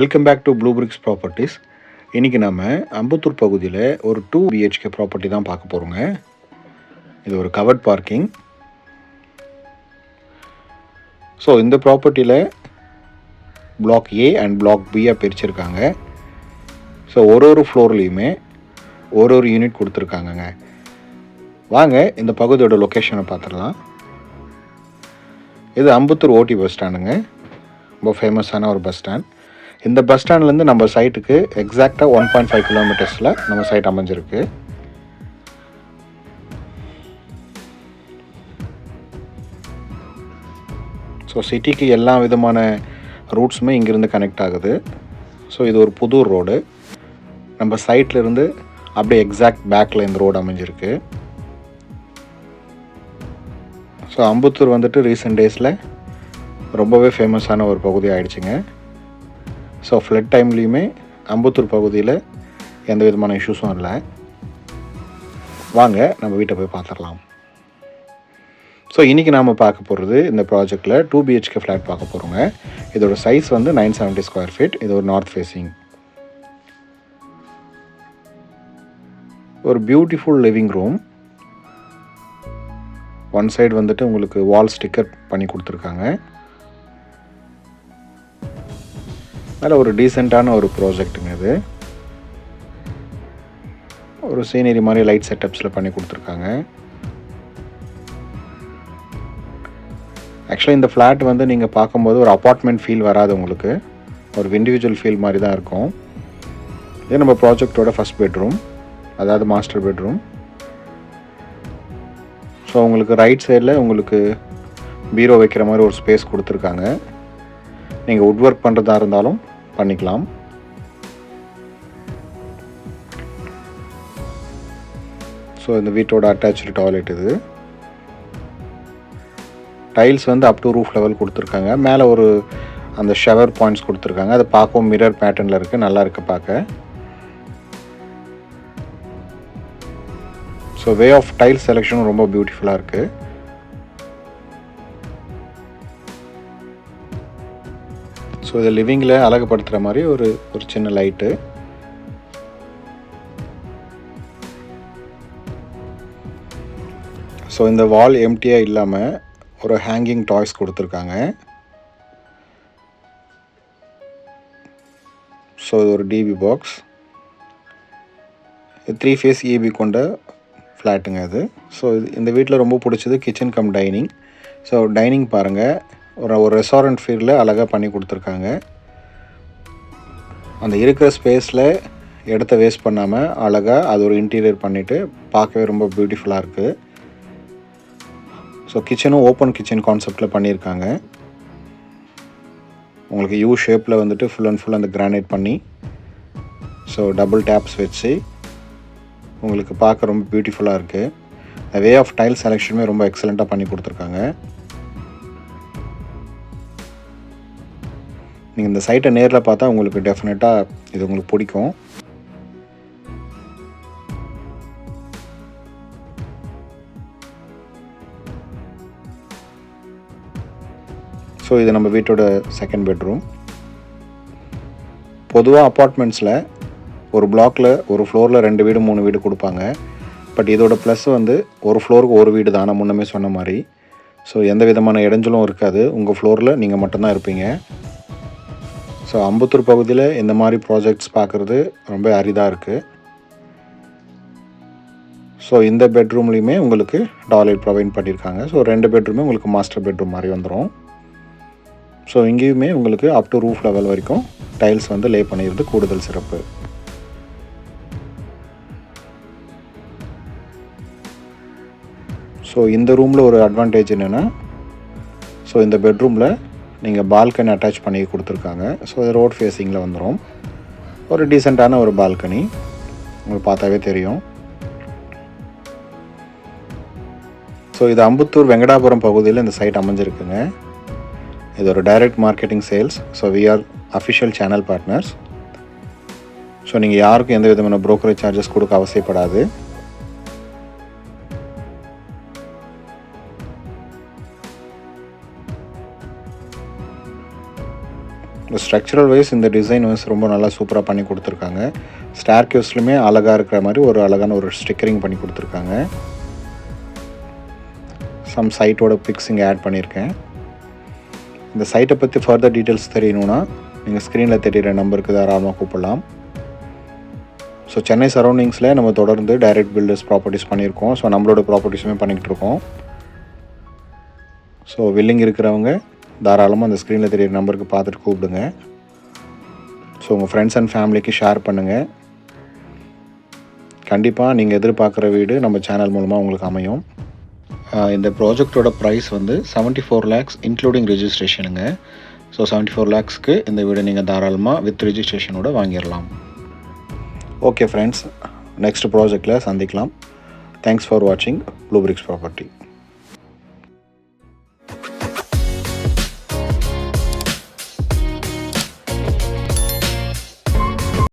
Welcome back to blue bricks properties இன்றைக்கி நம்ம அம்பத்தூர் பகுதியில் ஒரு டூ பிஹெச்கே ப்ராப்பர்ட்டி தான் பார்க்க போகிறோங்க இது ஒரு கவர்ட் பார்க்கிங் ஸோ இந்த ப்ராப்பர்ட்டியில் பிளாக் ஏ அண்ட் பிளாக் பியாக பிரிச்சிருக்காங்க. ஸோ ஒரு ஒரு ஃப்ளோர்லேயுமே ஒரு ஒரு யூனிட் கொடுத்துருக்காங்கங்க. வாங்க இந்த பகுதியோட லொக்கேஷனை பார்த்துடலாம். இது அம்பத்தூர் ஓடி பஸ் ஸ்டாண்டுங்க ரொம்ப ஃபேமஸான ஒரு பஸ் ஸ்டாண்ட் இந்த பஸ் ஸ்டாண்ட்லேருந்து நம்ம சைட்டுக்கு எக்ஸாக்டாக ஒன் பாயிண்ட் ஃபைவ் கிலோமீட்டர்ஸில் நம்ம சைட் அமைஞ்சிருக்கு. ஸோ சிட்டிக்கு எல்லா விதமான ரூட்ஸுமே இங்கேருந்து கனெக்ட் ஆகுது. ஸோ இது ஒரு புது ரோடு நம்ம சைட்லேருந்து அப்படியே எக்ஸாக்ட் பேக்கில் இந்த ரோடு அமைஞ்சிருக்கு. ஸோ அம்புத்தூர் வந்துட்டு ரீசெண்ட் டேஸில் ரொம்பவே ஃபேமஸான ஒரு பகுதி ஆயிடுச்சுங்க. ஸோ ஃப்ளட் டைம்லேயுமே அம்பத்தூர் பகுதியில் எந்த விதமான இஷ்யூஸும் இல்லை. வாங்க நம்ம வீட்டை போய் பார்த்துடலாம். ஸோ இன்றைக்கி நாம் பார்க்க போகிறது இந்த ப்ராஜெக்டில் டூ பிஹெச்கே ஃப்ளாட் பார்க்க போகிறோங்க இதோட சைஸ் வந்து நைன் செவன்ட்டி ஸ்கொயர் ஃபீட் இது ஒரு நார்த் ஃபேஸிங் ஒரு beautiful living room one side வந்துட்டு உங்களுக்கு வால் ஸ்டிக்கர் பண்ணி கொடுத்துருக்காங்க. நல்ல ஒரு டீசெண்டான ஒரு ப்ராஜெக்ட்டுங்க இது. ஒரு சீனரி மாதிரி லைட் செட்டப்ஸில் பண்ணி கொடுத்துருக்காங்க. ஆக்சுவலாக இந்த ஃப்ளாட் வந்து நீங்கள் பார்க்கும்போது ஒரு அப்பார்ட்மெண்ட் ஃபீல் வராது உங்களுக்கு. ஒரு இண்டிவிஜுவல் ஃபீல் மாதிரி தான் இருக்கும். இது நம்ம ப்ராஜெக்டோட ஃபஸ்ட் பெட்ரூம் அதாவது மாஸ்டர் பெட்ரூம் ஸோ உங்களுக்கு ரைட் சைடில் உங்களுக்கு பீரோ வைக்கிற மாதிரி ஒரு ஸ்பேஸ் கொடுத்துருக்காங்க. நீங்கள் உட் ஒர்க் பண்ணுறதா இருந்தாலும் பண்ணிக்கலாம். ஸோ இந்த வீட்டோட அட்டாச்சு டாய்லெட் இது. டைல்ஸ் வந்து அப் டு ரூஃப் லெவல் கொடுத்துருக்காங்க. மேலே ஒரு அந்த ஷவர் பாயிண்ட்ஸ் கொடுத்துருக்காங்க. அதை பார்க்கவும் மிரர் பேட்டர்னில் இருக்குது நல்லா இருக்குது பார்க்க. ஸோ வே ஆஃப் டைல் செலெக்ஷனும் ரொம்ப பியூட்டிஃபுல்லாக இருக்குது ஸோ இதை லிவிங்கில் அழகுபடுத்துகிற மாதிரி ஒரு ஒரு சின்ன லைட்டு ஸோ இந்த வால் எம்டியாக இல்லாமல் ஒரு ஹேங்கிங் டாய்ஸ் கொடுத்துருக்காங்க. ஸோ இது ஒரு DB box three phase EB கொண்ட ஃப்ளாட்டுங்க அது ஸோ இது இந்த வீட்டில் ரொம்ப பிடிச்சது kitchen cum dining so dining பாருங்கள் ஒரு ஒரு ரெஸ்டாரண்ட் ஃபீல்டில் அழகாக பண்ணி கொடுத்துருக்காங்க. அந்த இருக்கிற ஸ்பேஸில் இடத்த வேஸ்ட் பண்ணாமல் அழகாக அது ஒரு இன்டீரியர் பண்ணிவிட்டு பார்க்கவே ரொம்ப பியூட்டிஃபுல்லாக இருக்குது ஸோ கிச்சனும் ஓப்பன் கிச்சன் கான்செப்டில் பண்ணியிருக்காங்க. உங்களுக்கு யூ ஷேப்பில் வந்துட்டு ஃபுல் அண்ட் ஃபுல் அந்த கிரானைட் பண்ணி ஸோ டபுள் டேப்ஸ் வச்சு உங்களுக்கு பார்க்க ரொம்ப பியூட்டிஃபுல்லாக இருக்குது வே ஆஃப் டைல் செலெக்ஷனுமே ரொம்ப எக்ஸலண்ட்டாக பண்ணி கொடுத்துருக்காங்க. நீங்கள் இந்த சைட்டை நேரில் பார்த்தா உங்களுக்கு டெஃபினட்டாக இது உங்களுக்கு பிடிக்கும். ஸோ இது நம்ம வீட்டோட செகண்ட் பெட்ரூம் பொதுவாக அப்பார்ட்மெண்ட்ஸில் ஒரு பிளாக்கில் ஒரு ஃப்ளோரில் ரெண்டு வீடு மூணு வீடு கொடுப்பாங்க. பட் இதோட ப்ளஸ் வந்து ஒரு ஃப்ளோருக்கு ஒரு வீடு தான். நான் முன்னமே சொன்ன மாதிரி. ஸோ எந்த விதமான இடைஞ்சலும் இருக்காது. உங்கள் ஃப்ளோரில் நீங்கள் மட்டும்தான் இருப்பீங்க. ஸோ அம்பத்தூர் பகுதியில் இந்த மாதிரி ப்ராஜெக்ட்ஸ் பார்க்குறது ரொம்ப அரிதாக இருக்குது ஸோ இந்த பெட்ரூம்லேயுமே உங்களுக்கு டாய்லெட் ப்ரொவைட் பண்ணியிருக்காங்க ஸோ ரெண்டு பெட்ரூமே உங்களுக்கு மாஸ்டர் பெட்ரூம் மாதிரி வந்துடும் ஸோ இங்கேயுமே உங்களுக்கு அப் டு ரூஃப் லெவல் வரைக்கும் டைல்ஸ் வந்து லே பண்ணிடுறது கூடுதல் சிறப்பு. ஸோ இந்த ரூமில் ஒரு அட்வான்டேஜ் என்னென்னா ஸோ இந்த பெட்ரூமில் நீங்கள் பால்கனி அட்டாச் பண்ணி கொடுத்துருக்காங்க. ஸோ இது ரோட் ஃபேஸிங்கில் வந்துடும் ஒரு டீசெண்டான ஒரு பால்கனி உங்களுக்கு பார்த்தாவே தெரியும். ஸோ இது அம்புத்தூர் வெங்கடாபுரம் பகுதியில் இந்த சைட் அமைஞ்சிருக்குங்க. இது ஒரு direct marketing sales so we are official channel partners so நீங்கள் யாருக்கும் எந்த விதமான ப்ரோக்கரேஜ் சார்ஜஸ் கொடுக்க அவசியப்படாது. ஸ்ட்ரக்சரல் வைஸ் இந்த டிசைன் வைஸ் ரொம்ப நல்லா சூப்பராக பண்ணி கொடுத்துருக்காங்க. ஸ்டார் கியூஸ்லையுமே அழகாக இருக்கிற மாதிரி ஒரு அழகான ஒரு ஸ்டிக்கரிங் பண்ணி கொடுத்துருக்காங்க. சம் சைட்டோட பிக்ஸ் இங்கே ஆட் பண்ணியிருக்கேன். இந்த சைட்டை பற்றி ஃபர்தர் டீட்டெயில்ஸ் தெரியணுன்னா நீங்கள் ஸ்க்ரீனில் தெரியிற நம்பருக்கு தாராளமாக கூப்பிடலாம். ஸோ சென்னை சரௌண்டிங்ஸில் நம்ம தொடர்ந்து டைரக்ட் பில்டர்ஸ் ப்ராப்பர்ட்டிஸ் பண்ணியிருக்கோம். ஸோ நம்மளோட ப்ராப்பர்ட்டிஸுமே பண்ணிக்கிட்டு இருக்கோம். ஸோ வில்லிங் இருக்கிறவங்க தாராளமாக அந்த ஸ்க்ரீனில் தெரியிற நம்பருக்கு பார்த்துட்டு கூப்பிடுங்க. ஸோ உங்கள் ஃப்ரெண்ட்ஸ் அண்ட் ஃபேமிலிக்கு ஷேர் பண்ணுங்கள் கண்டிப்பாக நீங்கள் எதிர்பார்க்குற வீடு நம்ம சேனல் மூலமாக உங்களுக்கு அமையும். இந்த ப்ராஜெக்டோட ப்ரைஸ் வந்து செவன்ட்டி ஃபோர் லேக்ஸ் இன்க்ளூடிங் ரிஜிஸ்ட்ரேஷனுங்க ஸோ செவன்ட்டி ஃபோர் லேக்ஸ்க்கு இந்த வீடு நீங்கள் தாராளமாக வித் ரிஜிஸ்ட்ரேஷனோட வாங்கிடலாம் ஓகே ஃப்ரெண்ட்ஸ் நெக்ஸ்ட் ப்ராஜெக்டில் சந்திக்கலாம். தேங்க்ஸ் ஃபார் வாட்சிங் ப்ளூ பிரிக்ஸ் ப்ராப்பர்ட்டி